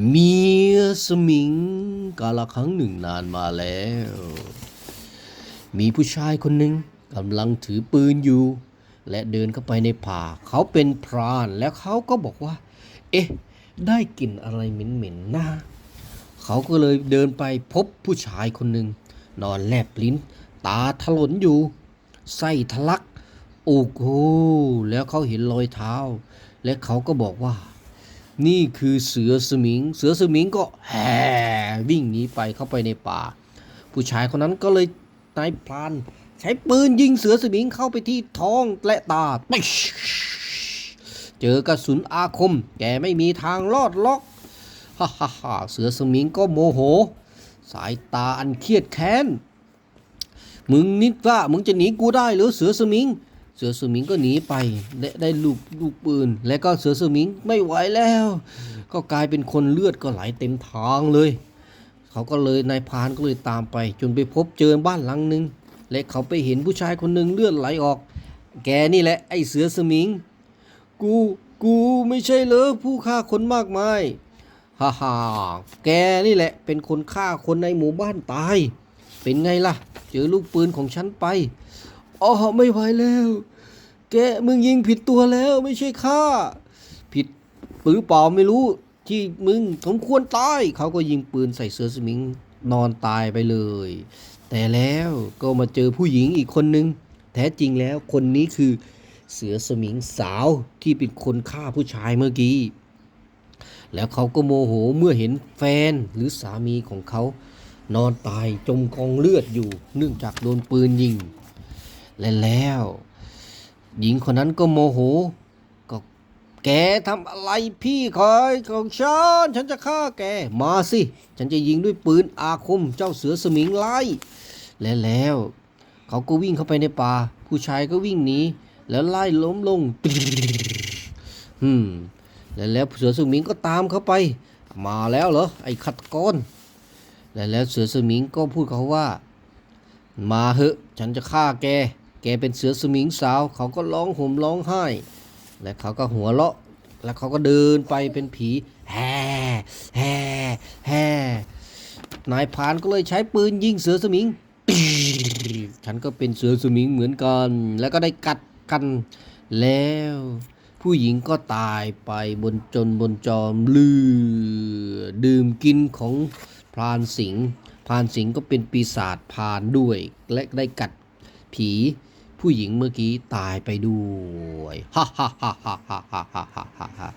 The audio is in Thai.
เมียสมิงกาลครั้งหนึ่งนานมาแล้ว มีผู้ชายคนหนึ่งกำลังถือปืนอยู่ และเดินเข้าไปในป่า เขาเป็นพรานแล้วเขาก็บอกว่า เอ๊ะ ได้กลิ่นอะไรเหม็นๆนะเขาก็เลยเดินไปพบผู้ชายคนหนึ่ง นอนแลบลิ้น ตาถลนอยู่ ไส้ทะลัก โอ้โหแล้วเขาเห็นรอยเท้า และเขาก็บอกว่า นี่คือเสือสมิง เสือสมิงก็แห่วิ่งหนีไปเข้าไปในป่า ผู้ชายคนนั้นก็เลยนายพรานใช้ปืนยิงเสือสมิงเข้าไปที่ท้องและตา เจอกระสุนอาคม แกไม่มีทางรอดล็อกฮ่าฮ่าฮ่าเสือสมิงก็โมโห สายตาอันเครียดแค้น มึงนิดว่ามึงจะหนีกูได้หรือเสือสมิง เสือสมิงก็หนีไปและได้ลูกลูกปืน และก็เสือสมิงไม่ไหวแล้ว ก็กลายเป็นคนเลือดก็ไหลเต็มทางเลย เขาก็เลยนายพานก็เลยตามไป จนไปพบเจอบ้านหลังหนึ่งและเขาไปเห็นผู้ชายคนหนึ่งเลือดไหลออก แกนี่แหละไอ้เสือสมิง กูกูไม่ใช่เหรอผู้ฆ่าคนมากมายฮ่าฮ่าแกนี่แหละเป็นคนฆ่าคนในหมู่บ้านตาย เป็นไงล่ะ เจอลูกปืนของฉันไปอ๋อไม่ไหวแล้ว แกมึงยิงผิดตัวแล้วไม่ใช่ข้าผิดปืนเปล่าไม่รู้ที่มึงสมควรตายเขาก็ยิงปืนใส่เสือสมิงนอนตายไปเลย แต่แล้วก็มาเจอผู้หญิงอีกคนนึง แท้จริงแล้วคนนี้คือเสือสมิงสาวที่เป็นคนฆ่าผู้ชายเมื่อกี้ แล้วเขาก็โมโหเมื่อเห็นแฟนหรือสามีของเขา นอนตายจมกองเลือดอยู่ เนื่องจากโดนปืนยิง และแล้ว หญิงคนนั้นก็โมโห ก็แกทำอะไรพี่คอยของฉัน ฉันจะฆ่าแก มาสิ ฉันจะยิงด้วยปืนอาคมเจ้าเสือสมิงไล่ และแล้วเขาก็วิ่งเข้าไปในป่า ผู้ชายก็วิ่งหนี แล้วไล่ล้มลงฮึมและแล้วเสือสมิงก็ตามเข้าไป มาแล้วเหรอไอ้ขัดกรและแล้วเสือสมิงก็พูดเขาว่า มาเหอะ ฉันจะฆ่าแก แกเป็นเสือสมิงสาว เขาก็ร้องห่มร้องไห้ และเขาก็หัวเราะ แล้วเขาก็เดินไปเป็นผีแฮ่แฮ่แฮ่นายพรานก็เลยใช้ปืนยิงเสือสมิง ฉันก็เป็นเสือสมิงเหมือนกัน แล้วก็ได้กัดกันแล้ว ผู้หญิงก็ตายไปบนจนบนจอมลือ ดื่มกินของพรานสิงพรานสิงก็เป็นปีศาจพรานด้วย และได้กัดผี ผู้หญิงเมื่อกี้ตายไปด้วยฮ่าฮ่าฮ่าฮ่าฮ่าฮ่าฮ่า